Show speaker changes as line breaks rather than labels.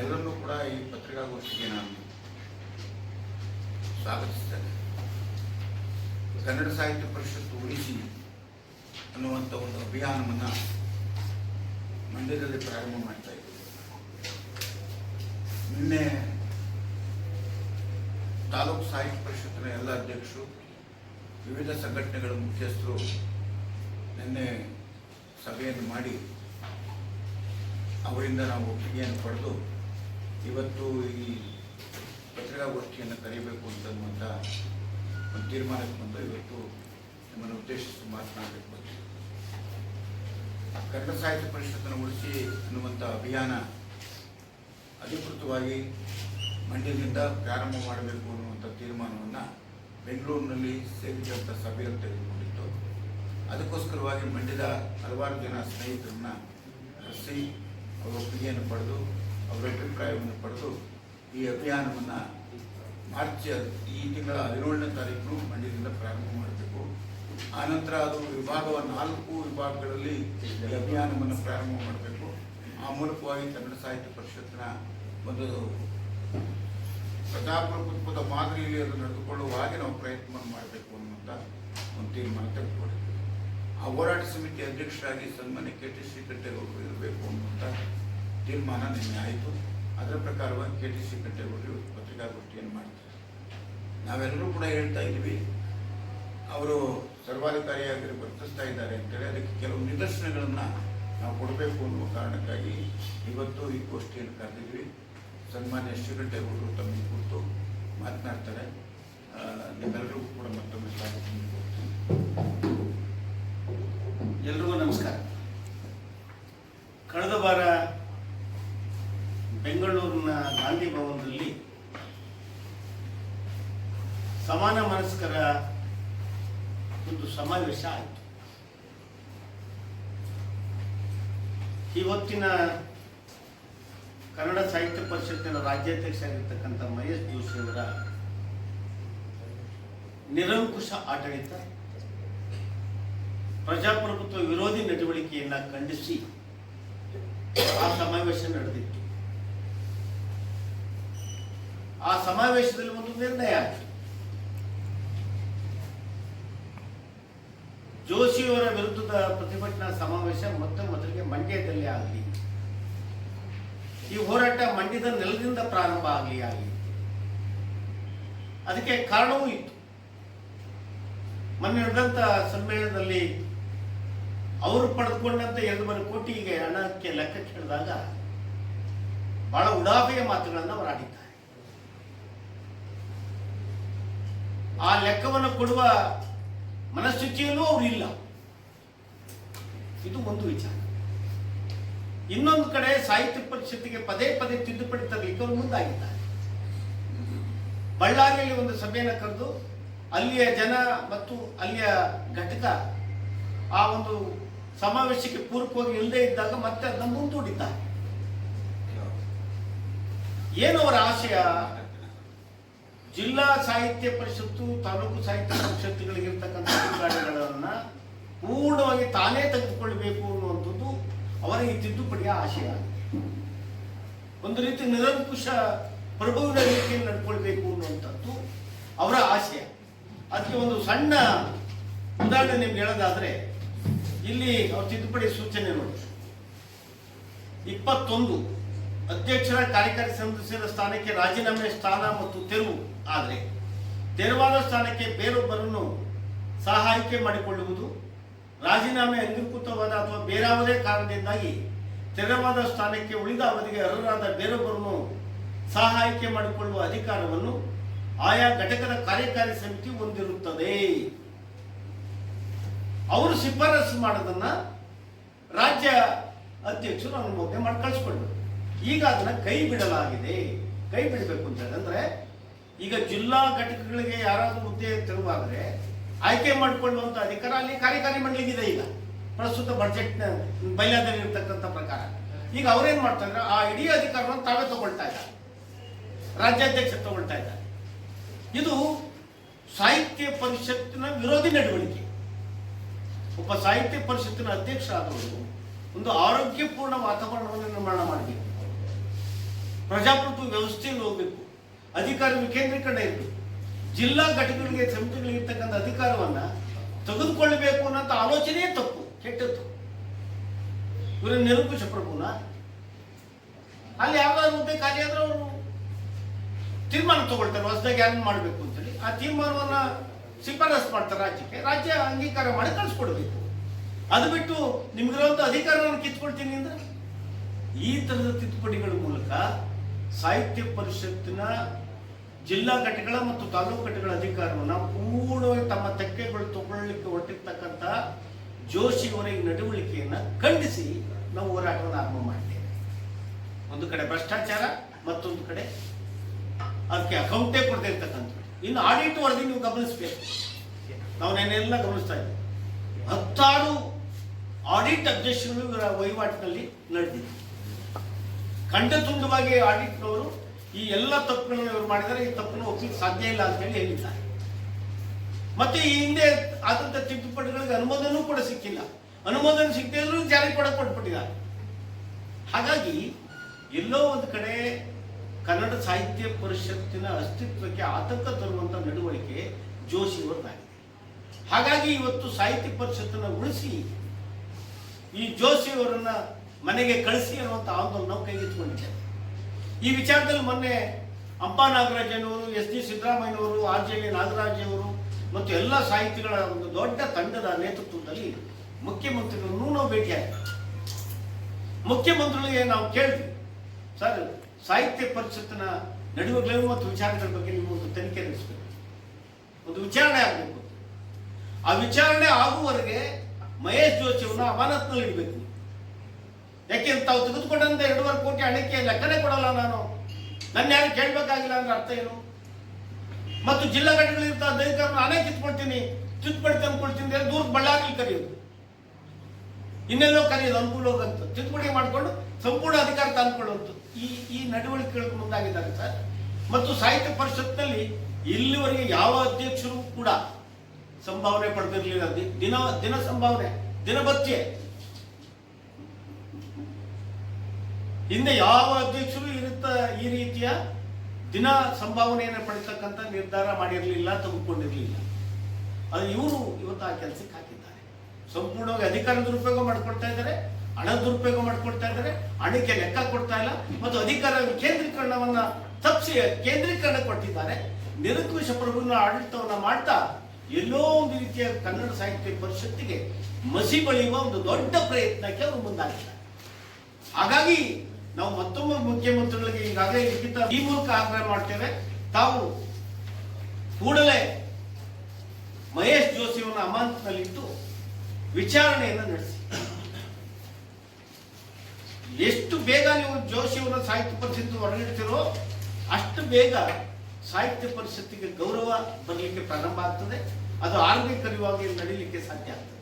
ನಿಮ್ಮೆಲ್ಲರನ್ನೂ ಕೂಡ ಈ ಪತ್ರಿಕಾಗೋಷ್ಠಿಗೆ ನಾನು ಸ್ವಾಗತಿಸ್ತೇನೆ. ಕನ್ನಡ ಸಾಹಿತ್ಯ ಪರಿಷತ್ತು ಉಳಿಸಿ ಅನ್ನುವಂಥ ಒಂದು ಅಭಿಯಾನವನ್ನು ಮಂಡ್ಯದಲ್ಲಿ ಪ್ರಾರಂಭ ಮಾಡ್ತಾ ಇದ್ದೀವಿ ನಿನ್ನೆ ತಾಲೂಕು ಸಾಹಿತ್ಯ ಪರಿಷತ್ತಿನ ಎಲ್ಲ ಅಧ್ಯಕ್ಷರು, ವಿವಿಧ ಸಂಘಟನೆಗಳ ಮುಖ್ಯಸ್ಥರು ನಿನ್ನೆ ಸಭೆಯನ್ನು ಮಾಡಿ ಅವರಿಂದ ನಾವು ಒಪ್ಪಿಗೆಯನ್ನು ಪಡೆದು ಇವತ್ತು ಈ ಪತ್ರಿಕಾಗೋಷ್ಠಿಯನ್ನು ಕರೀಬೇಕು ಅಂತನ್ನುವಂಥ ಒಂದು ತೀರ್ಮಾನಕ್ಕೆ ಬಂದು ಇವತ್ತು ನಿಮ್ಮನ್ನು ಉದ್ದೇಶಿಸಿ ಮಾತನಾಡಬೇಕು. ಕನ್ನಡ ಸಾಹಿತ್ಯ ಪರಿಷತ್ತನ್ನು ಉಳಿಸಿ ಅನ್ನುವಂಥ ಅಭಿಯಾನ ಅಧಿಕೃತವಾಗಿ ಮಂಡ್ಯದಿಂದ ಪ್ರಾರಂಭ ಮಾಡಬೇಕು ಅನ್ನುವಂಥ ತೀರ್ಮಾನವನ್ನು ಬೆಂಗಳೂರಿನಲ್ಲಿ ಸೇರಿದಂಥ ಸಭೆಯಲ್ಲಿ ತೆಗೆದುಕೊಂಡಿತ್ತು ಅದಕ್ಕೋಸ್ಕರವಾಗಿ ಮಂಡ್ಯದ ಹಲವಾರು ಜನ ಸ್ನೇಹಿತರನ್ನ ಕರೆಸಿ ಅವರ ಒಪ್ಪಿಗೆಯನ್ನು ಪಡೆದು ಅವರ ಅಭಿಪ್ರಾಯವನ್ನು ಪಡೆದು ಈ ಅಭಿಯಾನವನ್ನು ಮಾರ್ಚ್ ಈ ತಿಂಗಳ ಹದಿನೇಳನೇ ತಾರೀಕು ಮಂಡ್ಯದಿಂದ ಪ್ರಾರಂಭ ಮಾಡಬೇಕು. ಆನಂತರ ಅದು ವಿಭಾಗವ ನಾಲ್ಕು ವಿಭಾಗಗಳಲ್ಲಿ ಈ ಅಭಿಯಾನವನ್ನು ಪ್ರಾರಂಭ ಮಾಡಬೇಕು. ಆ ಮೂಲಕವಾಗಿ ಕನ್ನಡ ಸಾಹಿತ್ಯ ಪರಿಷತ್ತಿನ ಒಂದು ಪ್ರಜಾಪ್ರಭುತ್ವದ ಮಾದರಿಯಲ್ಲಿ ಅದು ನಡೆದುಕೊಳ್ಳುವ ಹಾಗೆ ನಾವು ಪ್ರಯತ್ನವನ್ನು ಮಾಡಬೇಕು ಅನ್ನುವಂಥ ಒಂದು ತೀರ್ಮಾನ ತೆಗೆದುಕೊಂಡಿದ್ದೀವಿ. ಆ ಹೋರಾಟ ಸಮಿತಿ ಅಧ್ಯಕ್ಷರಾಗಿ ಸನ್ಮಾನ್ಯ ಕೆ ಟಿ ಶ್ರೀಕಂಠೇಗೌಡರು ಇರಬೇಕು ಅನ್ನುವಂಥ ತೀರ್ಮಾನ ನಿನ್ನೆ ಆಯಿತು. ಅದರ ಪ್ರಕಾರವಾಗಿ ಕೆ ಟಿ ಸಿ ಪೆಟ್ಟೆಗೌಡರು ಪತ್ರಿಕಾಗೋಷ್ಠಿಯನ್ನು ಮಾಡ್ತಾರೆ. ನಾವೆಲ್ಲರೂ ಕೂಡ ಹೇಳ್ತಾ ಇದ್ದೀವಿ ಅವರು ಸರ್ವಾಧಿಕಾರಿಯಾಗಿ ವರ್ತಿಸ್ತಾ ಇದ್ದಾರೆ ಅಂತೇಳಿ ಅದಕ್ಕೆ ಕೆಲವು ನಿದರ್ಶನಗಳನ್ನು ನಾವು ಕೊಡಬೇಕು ಅನ್ನುವ ಕಾರಣಕ್ಕಾಗಿ ಇವತ್ತು ಈ ಗೋಷ್ಠಿಯನ್ನು ಕರೆದಿದ್ವಿ ಸನ್ಮಾನ್ಯ ಶ್ರೀಕಂಠೇಗೌಡರು ತಮ್ಮ ಕುರಿತು ಮಾತನಾಡ್ತಾರೆ. ಆ,
ಮನಸ್ಕರ ಒಂದು ಸಮಾವೇಶ ಆಯಿತು. ಇವತ್ತಿನ ಕನ್ನಡ ಸಾಹಿತ್ಯ ಪರಿಷತ್ತಿನ ರಾಜ್ಯಾಧ್ಯಕ್ಷರಾಗಿರ್ತಕ್ಕಂಥ ಮಹೇಶ್ ಜೋಶಿಯವರ ನಿರಂಕುಶ ಆಡಳಿತ, ಪ್ರಜಾಪ್ರಭುತ್ವ ವಿರೋಧಿ ನಡವಳಿಕೆಯನ್ನ ಖಂಡಿಸಿ ಆ ಸಮಾವೇಶ ನಡೆದಿತ್ತು. ಆ ಸಮಾವೇಶದಲ್ಲಿ ಒಂದು ನಿರ್ಣಯ ಆಯಿತು. ಜೋಶಿಯವರ ವಿರುದ್ಧದ ಪ್ರತಿಭಟನಾ ಸಮಾವೇಶ ಮತ್ತೆ ಮೊದಲಿಗೆ ಮಂಡ್ಯದಲ್ಲಿ ಆಗಲಿ. ಈ ಹೋರಾಟ ಮಂಡ್ಯದ ನೆಲದಿಂದ ಪ್ರಾರಂಭ ಆಗಲಿ ಆಗಲಿ. ಅದಕ್ಕೆ ಕಾರಣವೂ ಇತ್ತು. ಮೊನ್ನೆ ನಡೆದಂತ ಸಮ್ಮೇಳನದಲ್ಲಿ ಅವರು ಪಡೆದುಕೊಂಡಂತ ಕೋಟಿ ಈಗ ಹಣಕ್ಕೆ ಲೆಕ್ಕ ಕೇಳಿದಾಗ ಬಹಳ ಉಡಾಫೆಯ ಮಾತುಗಳನ್ನು ಅವರು ಆಡಿದ್ದಾರೆ. ಆ ಲೆಕ್ಕವನ್ನು ಕೊಡುವ ಮನಸ್ಥಿತಿಯಲ್ಲೂ ಅವರು ಇಲ್ಲ ಇದು ಒಂದು ವಿಚಾರ. ಇನ್ನೊಂದು ಕಡೆ ಸಾಹಿತ್ಯ ಪರಿಷತ್ತಿಗೆ ಪದೇ ಪದೇ ತಿದ್ದುಪಡಿ ತರಲಿಕ್ಕೆ ಅವರು ಮುಂದಾಗಿದ್ದಾರೆ. ಬಳ್ಳಾರಿಯಲ್ಲಿ ಒಂದು ಸಭೆಯನ್ನು ಕರೆದು ಅಲ್ಲಿಯ ಜನ ಮತ್ತು ಅಲ್ಲಿಯ ಘಟಕ ಆ ಒಂದು ಸಮಾವೇಶಕ್ಕೆ ಪೂರಕವಾಗಿ ಇಲ್ಲದೆ ಇದ್ದಾಗ ಮತ್ತೆ ಅದನ್ನು ಮುಂದೂಡಿದ್ದಾರೆ. ಏನು ಅವರ ಆಶಯ? ಜಿಲ್ಲಾ ಸಾಹಿತ್ಯ ಪರಿಷತ್ತು, ತಾಲೂಕು ಸಾಹಿತ್ಯ ಪರಿಷತ್ತುಗಳಿಗಿರ್ತಕ್ಕಂಥ ಅಧಿಕಾರಿಗಳನ್ನ ಪೂರ್ಣವಾಗಿ ತಾನೇ ತೆಗೆದುಕೊಳ್ಬೇಕು ಅನ್ನುವಂಥದ್ದು ಅವರ ಈ ತಿದ್ದುಪಡಿಯ ಆಶಯ. ಒಂದು ರೀತಿ ನಿರಂಕುಶ ಪ್ರಭುವಿನ ರೀತಿಯಲ್ಲಿ ನಡ್ಕೊಳ್ಬೇಕು ಅನ್ನುವಂಥದ್ದು ಅವರ ಆಶಯ. ಅದಕ್ಕೆ ಒಂದು ಸಣ್ಣ ಉದಾಹರಣೆ ನಿಮ್ಗೆ ಹೇಳೋದಾದ್ರೆ, ಇಲ್ಲಿ ಅವ್ರ ತಿದ್ದುಪಡಿ ಸೂಚನೆ ನೋಡಿ. ಇಪ್ಪತ್ತೊಂದು ಅಧ್ಯಕ್ಷರ ಕಾರ್ಯಕಾರಿ ಸದಸ್ಯರ ಸ್ಥಾನಕ್ಕೆ ರಾಜೀನಾಮೆ ಸ್ಥಾನ ಮತ್ತು ತೆರವು. ಆದರೆ ತೆರವಾದ ಸ್ಥಾನಕ್ಕೆ ಬೇರೊಬ್ಬರನ್ನು ಸಹ ಆಯ್ಕೆ ಮಾಡಿಕೊಳ್ಳುವುದು ರಾಜೀನಾಮೆ ಅಂಗೀಕೃತವಾದ ಅಥವಾ ಬೇರಾವುದೇ ಕಾರಣದಿಂದಾಗಿ ತೆರವಾದ ಸ್ಥಾನಕ್ಕೆ ಉಳಿದ ಅವಧಿಗೆ ಅರ್ಹರಾದ ಬೇರೊಬ್ಬರನ್ನು ಸಹ ಆಯ್ಕೆ ಮಾಡಿಕೊಳ್ಳುವ ಅಧಿಕಾರವನ್ನು ಆಯಾ ಘಟಕದ ಕಾರ್ಯಕಾರಿ ಸಮಿತಿ ಹೊಂದಿರುತ್ತದೆ. ಅವರು ಶಿಫಾರಸು ಮಾಡೋದನ್ನ ರಾಜ್ಯ ಅಧ್ಯಕ್ಷರು ಅನುಮೋದನೆ ಮಾಡಿ ಕಳಿಸ್ಕೊಂಡ್ರು. ಈಗ ಅದನ್ನ ಕೈ ಬಿಡಲಾಗಿದೆ. ಕೈ ಬಿಡಬೇಕು ಅಂತ ಹೇಳಿದ್ರೆ ಈಗ ಜಿಲ್ಲಾ ಘಟಕಗಳಿಗೆ ಯಾರಾದರೂ ಹುದ್ದೆ ತೆರವಾದರೆ ಆಯ್ಕೆ ಮಾಡಿಕೊಳ್ಳುವಂತ ಅಧಿಕಾರ ಅಲ್ಲಿ ಕಾರ್ಯಕಾರಿ ಮಂಡಳಿಗಿದೆ ಈಗ. ಪ್ರಸ್ತುತ ಬಜೆಟ್ ಬಯಲಾದಲ್ಲಿ ಇರ್ತಕ್ಕಂಥ ಪ್ರಕಾರ. ಈಗ ಅವ್ರೇನ್ ಮಾಡ್ತಾ ಇದ್ರೆ? ಆ ಇಡೀ ಅಧಿಕಾರವನ್ನು ತಾವೇ ತಗೊಳ್ತಾ ಇದ್ದಾರೆ. ರಾಜ್ಯಾಧ್ಯಕ್ಷ ತಗೊಳ್ತಾ ಇದ್ದಾರೆ. ಇದು ಸಾಹಿತ್ಯ ಪರಿಷತ್ತಿನ ವಿರೋಧಿ ನಡವಳಿಕೆ. ಒಬ್ಬ ಸಾಹಿತ್ಯ ಪರಿಷತ್ತಿನ ಅಧ್ಯಕ್ಷ ಆದವರು ಒಂದು ಆರೋಗ್ಯಪೂರ್ಣ ವಾತಾವರಣವನ್ನು ನಿರ್ಮಾಣ ಮಾಡಬೇಕು. ಪ್ರಜಾಪ್ರಭುತ್ವ ವ್ಯವಸ್ಥೆಯಲ್ಲಿ ಹೋಗಬೇಕು. ಅಧಿಕಾರ ವಿಕೇಂದ್ರೀಕರಣ ಇರಬೇಕು. ಜಿಲ್ಲಾ ಘಟಕಗಳಿಗೆ ಸಮಿತಿಗಳಿಗೆ ಇರ್ತಕ್ಕಂಥ ಅಧಿಕಾರವನ್ನ ತೆಗೆದುಕೊಳ್ಳಬೇಕು ಅನ್ನೋಂಥ ಆಲೋಚನೆಯೇ ತಪ್ಪು, ಕೆಟ್ಟದ್ದು. ಇವರ ನಿರಂಕುಶ ಪ್ರಭುನ? ಅಲ್ಲಿ ಯಾವ್ದಾದ್ರು ಹುದ್ದೆ ಖಾಲಿ ಆದ್ರೆ ಅವರು ತೀರ್ಮಾನ ತಗೊಳ್ತಾರೆ, ಹೊಸದಾಗಿ ಯಾರನ್ನು ಮಾಡಬೇಕು ಅಂತೇಳಿ. ಆ ತೀರ್ಮಾನವನ್ನ ಶಿಫಾರಸ್ ಮಾಡ್ತಾರೆ ರಾಜ್ಯಕ್ಕೆ. ರಾಜ್ಯ ಅಂಗೀಕಾರ ಮಾಡಿ ಕಳಿಸ್ಕೊಡ್ಬೇಕು. ಅದು ಬಿಟ್ಟು ನಿಮ್ಗಿರುವಂತ ಅಧಿಕಾರವನ್ನು ಕಿತ್ಕೊಳ್ತೀನಿ ಅಂದ್ರೆ ಈ ತರದ ತಿದ್ದುಪಡಿಗಳ ಮೂಲಕ ಸಾಹಿತ್ಯ ಪರಿಷತ್ತಿನ ಜಿಲ್ಲಾ ಘಟಕಗಳ ಮತ್ತು ತಾಲೂಕು ಘಟಕಗಳ ಅಧಿಕಾರವನ್ನು ಪೂರ್ಣವಾಗಿ ತಮ್ಮ ತೆಕ್ಕೆಗಳು ತಗೊಳ್ಳಿಕ್ಕೆ ಹೊರಟಿರ್ತಕ್ಕಂಥ ಜೋಶಿ ಈ ನಡವಳಿಕೆಯನ್ನು ಖಂಡಿಸಿ ನಾವು ಹೋರಾಟವನ್ನು ಆರಂಭ ಮಾಡಿದ್ದೇವೆ ಒಂದು ಕಡೆ ಭ್ರಷ್ಟಾಚಾರ, ಮತ್ತೊಂದು ಕಡೆ ಅದಕ್ಕೆ ಅಕೌಂಟೇ ಕೊಡದೇ ಇರ್ತಕ್ಕಂಥ ಇನ್ನು ಆಡಿಟ್ ವರದಿ ನೀವು ಗಮನಿಸಬೇಕು. ನಾವು ನೆನ್ನೆಲ್ಲ ಗಮನಿಸ್ತಾ ಇದ್ದೀವಿ ಹತ್ತಾರು ಆಡಿಟ್ ಅಧ್ಯಕ್ಷರು ಇವರ ವಹಿವಾಟಿನಲ್ಲಿ ನಡೆದಿದೆ ಖಂಡ ತುಂಡವಾಗಿ ಆಡಿಟ್ನವರು, ಈ ಎಲ್ಲ ತಪ್ಪುಗಳನ್ನು ಇವರು ಮಾಡಿದರೆ ಈ ತಪ್ಪನ್ನು ಒಪ್ಪಿಗೆ ಸಾಧ್ಯ ಇಲ್ಲ ಅಂತ ಹೇಳಿ ಹೇಳಿದ್ದಾರೆ. ಮತ್ತೆ ಈ ಹಿಂದೆ ಆದಂತ ತಿದ್ದುಪಡಿಗಳಿಗೆ ಅನುಮೋದನೆ ಕೂಡ ಸಿಕ್ಕಿಲ್ಲ. ಅನುಮೋದನೆ ಸಿಕ್ಕಿದ್ರು ಜಾರಿ ಕೂಡ ಕೊಟ್ಬಿಟ್ಟಿದ್ದಾರೆ. ಹಾಗಾಗಿ ಎಲ್ಲೋ ಒಂದು ಕಡೆ ಕನ್ನಡ ಸಾಹಿತ್ಯ ಪರಿಷತ್ತಿನ ಅಸ್ತಿತ್ವಕ್ಕೆ ಆತಂಕ ತರುವಂತ ನಡವಳಿಕೆ ಜೋಶಿಯವರದಾಗಿದೆ ಹಾಗಾಗಿ ಇವತ್ತು ಸಾಹಿತ್ಯ ಪರಿಷತ್ತನ್ನು ಉಳಿಸಿ ಈ ಜೋಶಿಯವರನ್ನ ಮನೆಗೆ ಕಳಿಸಿ ಅನ್ನುವಂಥ ಆಂದೋಲನ ನಾವು ಕೈಗೆತ್ತಿಕೊಂಡಿದ್ದೇವೆ. ಈ ವಿಚಾರದಲ್ಲಿ ಮೊನ್ನೆ ಅಂಬಾ ನಾಗರಾಜನವರು ಎಸ್ ಡಿ ಸಿದ್ದರಾಮಯ್ಯನವರು, ಆರ್ ಜೆ ನಾಗರಾಜ್ ಅವರು ಮತ್ತು ಎಲ್ಲ ಸಾಹಿತಿಗಳ ಒಂದು ದೊಡ್ಡ ತಂಡದ ನೇತೃತ್ವದಲ್ಲಿ ಮುಖ್ಯಮಂತ್ರಿಗಳನ್ನು ನಾವು ಭೇಟಿಯಾಗಿದ್ವಿ ಮುಖ್ಯಮಂತ್ರಿಗಳಿಗೆ ನಾವು ಕೇಳಿದ್ವಿ, ಸರ್, ಸಾಹಿತ್ಯ ಪರಿಷತ್ತಿನ ನಡುವೆಗಳು ಮತ್ತು ವಿಚಾರಗಳ ಬಗ್ಗೆ ನೀವು ಒಂದು ತನಿಖೆ ನಡೆಸಬೇಕು? ಒಂದು ವಿಚಾರಣೆ ಆಗಬೇಕು. ಆ ವಿಚಾರಣೆ ಆಗುವವರೆಗೆ ಮಹೇಶ್ ಜೋಶಿಯವನ್ನ ಅಮಾನತ್ನಲ್ಲಿ ಇಡಬೇಕು ಯಾಕೆ ತಾವು ತೆಗೆದುಕೊಂಡಂತ ಎರಡೂವರೆ ಕೋಟಿ ಹಣಕ್ಕೆ ಲೆಕ್ಕನೆ ಕೊಡಲ್ಲ ನಾನು? ನನ್ನ ಯಾರು ಕೇಳಬೇಕಾಗಿಲ್ಲ ಅಂದ್ರೆ ಅರ್ಥ ಏನು? ಮತ್ತು ಜಿಲ್ಲಾ ಘಟಕಗಳಿರ್ತ ಅಧಿಕಾರ ನಾನೇ ಕಿತ್ಕೊಳ್ತೀನಿ ತಿದ್ದುಪಡಿ ತಂದ್ಕೊಳ್ತೀನಿ ದೂರ ಬಳ್ಳಾರಿ ಕರೆಯೋದು. ಇನ್ನೆಲ್ಲೋ ಕರೆಯೋದು, ಅನುಕೂಲ ಹೋಗಂತ ತಿದ್ದುಪಡಿ ಮಾಡಿಕೊಂಡು ಸಂಪೂರ್ಣ ಅಧಿಕಾರ ತಂದ್ಕೊಳ್ಳುವಂಥದ್ದು. ಈ ಈ ನಡವಳಿಕೆಗಳಿಗೆ ಮುಂದಾಗಿದ್ದಾರೆ ಸರ್. ಮತ್ತು ಸಾಹಿತ್ಯ ಪರಿಷತ್ನಲ್ಲಿ ಇಲ್ಲಿವರೆಗೆ ಯಾವ ಅಧ್ಯಕ್ಷರು ಕೂಡ ಸಂಭಾವನೆ ಪಡೆದಿರಲಿಲ್ಲ. ದಿನ ದಿನ ಸಂಭಾವನೆ ದಿನಭತ್ಯೆ ಹಿಂದೆ ಯಾವ ಅಧ್ಯಕ್ಷರು ಇರುತ್ತ ಈ ರೀತಿಯ ದಿನ ಸಂಭಾವನೆಯನ್ನು ಪಡಿತಕ್ಕಂಥ ನಿರ್ಧಾರ ಮಾಡಿರಲಿಲ್ಲ, ತೆಗೆದುಕೊಂಡಿರಲಿಲ್ಲ. ಅದು ಇವರು ಇವತ್ತು ಆ ಕೆಲಸಕ್ಕೆ ಹಾಕಿದ್ದಾರೆ. ಸಂಪೂರ್ಣವಾಗಿ ಅಧಿಕಾರ ದುರುಪಯೋಗ ಮಾಡಿಕೊಡ್ತಾ ಇದ್ದಾರೆ ಹಣ ದುರುಪಯೋಗ ಮಾಡಿಕೊಡ್ತಾ ಇದ್ದಾರೆ, ಹಣಕ್ಕೆ ಲೆಕ್ಕ ಕೊಡ್ತಾ ಇಲ್ಲ ಮತ್ತು ಅಧಿಕಾರ ಕೇಂದ್ರೀಕರಣವನ್ನ ತಪ್ಪಿಸಿ ಕೇಂದ್ರೀಕರಣ ಕೊಟ್ಟಿದ್ದಾರೆ. ನಿರಂಕುಶ ಪ್ರಭುವಿನ ಆಡಳಿತವನ್ನ ಮಾಡ್ತಾ ಎಲ್ಲೋ ಒಂದು ರೀತಿಯ ಕನ್ನಡ ಸಾಹಿತ್ಯ ಪರಿಷತ್ತಿಗೆ ಮಸಿ ಬಳಿಯುವ ಒಂದು ದೊಡ್ಡ ಪ್ರಯತ್ನಕ್ಕೆ ಅವರು ಮುಂದಾಗಿದ್ದಾರೆ. ಹಾಗಾಗಿ ನಾವು ಮತ್ತೊಮ್ಮೆ ಮುಖ್ಯಮಂತ್ರಿಗಳಿಗೆ ಈಗಾಗಲೇ ಲಿಖಿತ ಈ ಮೂಲಕ ಆಗ್ರಹ ಮಾಡ್ತೇವೆ. ತಾವು ಕೂಡಲೇ ಮಹೇಶ್ ಜೋಶಿಯವನ್ನ ಅಮಾನತ್ನಲ್ಲಿಟ್ಟು ವಿಚಾರಣೆಯನ್ನು ನಡೆಸಿ. ಎಷ್ಟು ಬೇಗ ನೀವು ಜೋಶಿಯವರ ಸಾಹಿತ್ಯ ಪರಿಷತ್ತು ಹೊರಗಿಡ್ತಿರೋ ಅಷ್ಟು ಬೇಗ ಸಾಹಿತ್ಯ ಪರಿಷತ್ತಿಗೆ ಗೌರವ ಬರಲಿಕ್ಕೆ ಪ್ರಾರಂಭ ಆಗ್ತದೆ. ಅದು ಆರೋಗ್ಯಕರವಾಗಿ ನಡೀಲಿಕ್ಕೆ ಸಾಧ್ಯ ಆಗ್ತದೆ.